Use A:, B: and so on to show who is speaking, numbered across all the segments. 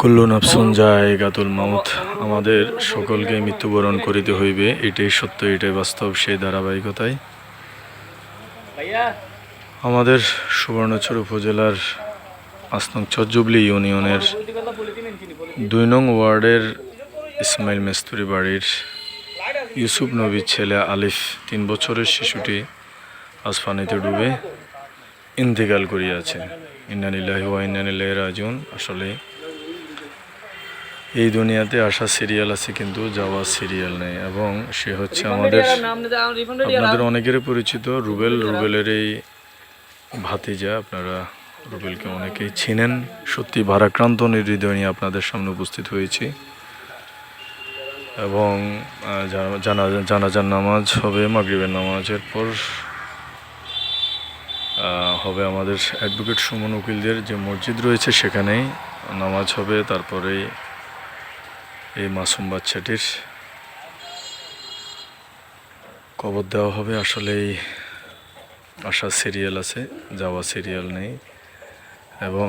A: কুল্লু নাফসুন যায় গাতুল মাউত। আমাদের সকলকে মৃত্যুবরণ করিতে হইবে, এটাই সত্য, এটাই বাস্তব, সেই ধারাবাহিকতায় আমাদের সুবর্ণচর উপজেলার পাঁচ নং চরজুবলি ইউনিয়নের দুই নং ওয়ার্ডের ইসমাইল মেস্তুরি বাড়ির ইউসুফ নবীর ছেলে আলিফ তিন বছরের শিশুটি আজ পানিতে ডুবে ইন্তেকাল করিয়াছে। ইন্নানিল্লাহি ইন্নানিল্লাহি রাজিউন। আসলে এই দুনিয়াতে আসা সিরিয়াল আছে কিন্তু যাওয়া সিরিয়াল নেই এবং সে হচ্ছে আমাদের আপনাদের অনেকেরই পরিচিত রুবেল রুবেলের এই ভাতিজা আপনারা রুবেলকে অনেকেই চিনেন। সত্যি ভারাক্রান্ত হৃদয় নিয়ে আপনাদের সামনে উপস্থিত হয়েছি। এবং জানা- জানা জানাজার নামাজ হবে মাগরিবের নামাজের পর হবে আমাদের অ্যাডভোকেট সুমন উকিলদের যে মসজিদ রয়েছে সেখানেই নামাজ হবে তারপরে এই মাসুম বাচ্চাটির কবর দেওয়া হবে। আসলে এই আসা সিরিয়াল আছে, যাওয়া সিরিয়াল নেই। এবং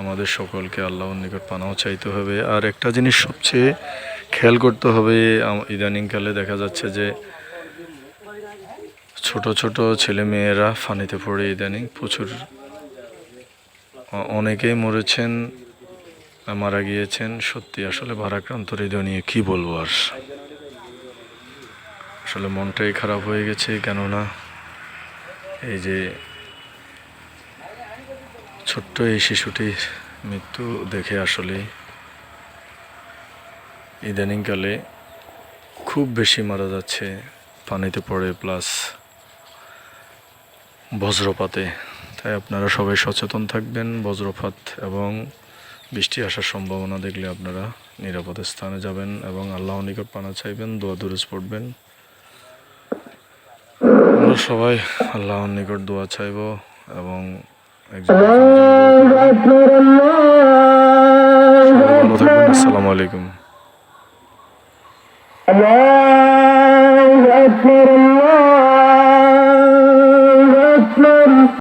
A: আমাদের সকলকে আল্লাহর নিকট পানাও চাইতে হবে। আর একটা জিনিস সবচেয়ে খেয়াল করতে হবে ইদানিংকালে দেখা যাচ্ছে যে ছোট ছোট ছেলে মেয়েরা ফানিতে পড়ে ইদানিং। প্রচুর অনেকেই মরেছেন। মারা গিয়েছেন, সত্যি আসলে ভারাক্রান্ত হৃদয় নিয়ে কি বলব আর? আসলে মনটাই খারাপ হয়ে গেছে, কেননা এই যে ছোট্ট এই শিশুটির মৃত্যু দেখে আসলে ইদানিংকালে খুব বেশি মারা যাচ্ছে, পানিতে পড়ে প্লাস বজ্রপাতে। তাই আপনারা সবাই সচেতন থাকবেন, বজ্রপাত এবং বৃষ্টি আসার সম্ভাবনা দেখলে আপনারা নিরাপদ স্থানে যাবেন এবং আল্লাহ নিকট পানা চাইবেন, দোয়া দূরে পড়বেন। আমরা সবাই আল্লাহ নিকট দোয়া চাইব এবং আসসালাম আলাইকুম থাকবেন, আসসালামু আলাইকুম।